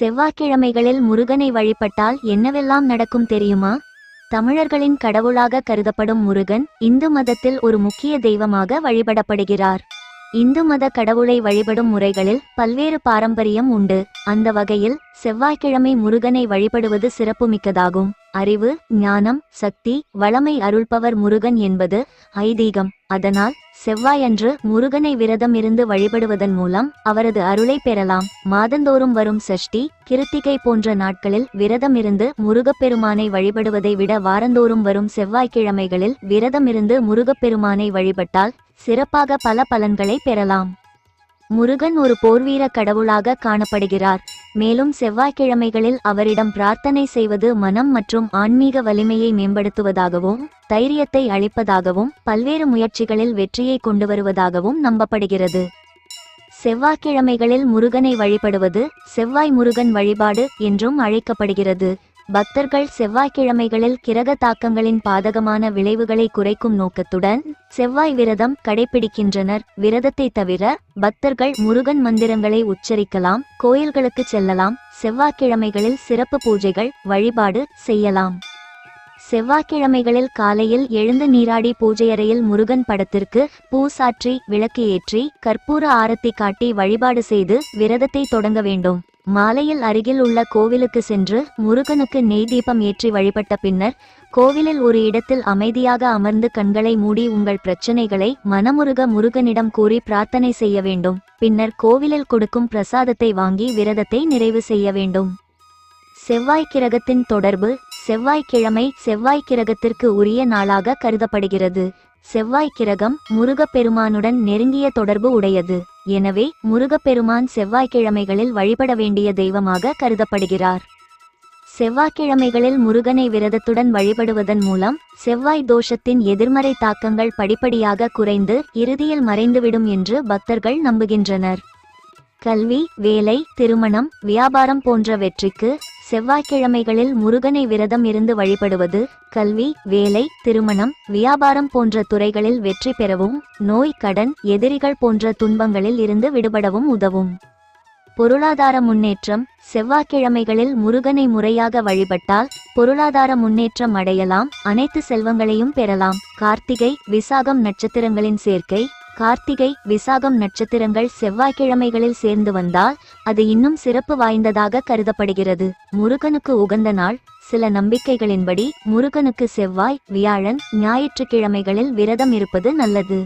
செவ்வாய்க்கிழமைகளில் முருகனை வழிபட்டால் என்னவெல்லாம் நடக்கும் தெரியுமா? தமிழர்களின் கடவுளாக கருதப்படும் முருகன் இந்து மதத்தில் ஒரு முக்கிய தெய்வமாக வழிபடப்படுகிறார். இந்து மத கடவுளை வழிபடும் முறைகளில் பல்வேறு பாரம்பரியம் உண்டு. அந்த வகையில் செவ்வாய்க்கிழமை முருகனை வழிபடுவது சிறப்புமிக்கதாகும். அறிவு ஞானம் சக்தி வளமை அருள்பவர் முருகன் என்பது ஐதீகம். அதனால் செவ்வாயன்று முருகனை விரதம் இருந்து வழிபடுவதன் மூலம் அவரது அருளை பெறலாம். மாதந்தோறும் வரும் சஷ்டி கிருத்திகை போன்ற நாட்களில் விரதம் இருந்து முருகப்பெருமானை வழிபடுவதை விட வாரந்தோறும் வரும் செவ்வாய்க்கிழமைகளில் விரதம் இருந்து முருகப்பெருமானை வழிபட்டால் சிறப்பாக பல பலன்களை பெறலாம். முருகன் ஒரு போர்வீர கடவுளாக காணப்படுகிறார். மேலும் செவ்வாய்க்கிழமைகளில் அவரிடம் பிரார்த்தனை செய்வது மனம் மற்றும் ஆன்மீக வலிமையை மேம்படுத்துவதாகவும் தைரியத்தை அளிப்பதாகவும் பல்வேறு முயற்சிகளில் வெற்றியை கொண்டு வருவதாகவும் நம்பப்படுகிறது. செவ்வாய்க்கிழமைகளில் முருகனை வழிபடுவது செவ்வாய் முருகன் வழிபாடு என்றும் அழைக்கப்படுகிறது. பக்தர்கள் செவ்வாய்க்கிழமைகளில் கிரக தாக்கங்களின் பாதகமான விளைவுகளை குறைக்கும் நோக்கத்துடன் செவ்வாய் விரதம் கடைபிடிக்கின்றனர். விரதத்தை தவிர பக்தர்கள் முருகன் மந்திரங்களை உச்சரிக்கலாம் கோயில்களுக்கு செல்லலாம் செவ்வாய்க்கிழமைகளில் சிறப்பு பூஜைகள் வழிபாடு செய்யலாம். செவ்வாய்க்கிழமைகளில் காலையில் எழுந்து நீராடி பூஜையறையில் முருகன் படத்திற்கு பூசாற்றி விளக்கு ஏற்றி கற்பூர ஆரத்தி காட்டி வழிபாடு செய்து விரதத்தை தொடங்க வேண்டும். மாலையில் அருகில் உள்ள கோவிலுக்கு சென்று முருகனுக்கு நெய் தீபம் ஏற்றி வழிபட்ட பின்னர் கோவிலில் ஒரு இடத்தில் அமைதியாக அமர்ந்து கண்களை மூடி உங்கள் பிரச்சனைகளை மனமுருக முருகனிடம் கூறி பிரார்த்தனை செய்ய வேண்டும். பின்னர் கோவிலில் கொடுக்கும் பிரசாதத்தை வாங்கி விரதத்தை நிறைவு செய்ய வேண்டும். செவ்வாய் கிரகத்தின் தொடர்பு செவ்வாய்க்கிழமை செவ்வாய் கிரகத்திற்கு உரிய நாளாக கருதப்படுகிறது. செவ்வாய் கிரகம் முருகப்பெருமானுடன் நெருங்கிய தொடர்பு உடையது. எனவே முருகப்பெருமான் செவ்வாய்க்கிழமைகளில் வழிபட வேண்டிய தெய்வமாக கருதப்படுகிறார். செவ்வாய்க்கிழமைகளில் முருகனை விரதத்துடன் வழிபடுவதன் மூலம் செவ்வாய் தோஷத்தின் எதிர்மறை தாக்கங்கள் படிப்படியாக குறைந்து இறுதியில் மறைந்துவிடும் என்று பக்தர்கள் நம்புகின்றனர். கல்வி வேலை திருமணம் வியாபாரம் போன்ற வெற்றிக்கு செவ்வாய்க்கிழமைகளில் முருகனை விரதம் இருந்து வழிபடுவது கல்வி வேலை திருமணம் வியாபாரம் போன்ற துறைகளில் வெற்றி பெறவும் நோய் கடன் எதிரிகள் போன்ற துன்பங்களில் இருந்து விடுபடவும் உதவும். பொருளாதார முன்னேற்றம் செவ்வாய்க்கிழமைகளில் முருகனை முறையாக வழிபட்டால் பொருளாதார முன்னேற்றம் அடையலாம் அனைத்து செல்வங்களையும் பெறலாம். கார்த்திகை விசாகம் நட்சத்திரங்களின் சேர்க்கை கார்த்திகை விசாகம் நட்சத்திரங்கள் செவ்வாய்க்கிழமைகளில் சேர்ந்து வந்தால் அது இன்னும் சிறப்பு வாய்ந்ததாக கருதப்படுகிறது. முருகனுக்கு உகந்த நாள் சில நம்பிக்கைகளின்படி முருகனுக்கு செவ்வாய் வியாழன் ஞாயிற்றுக்கிழமைகளில் விரதம் இருப்பது நல்லது.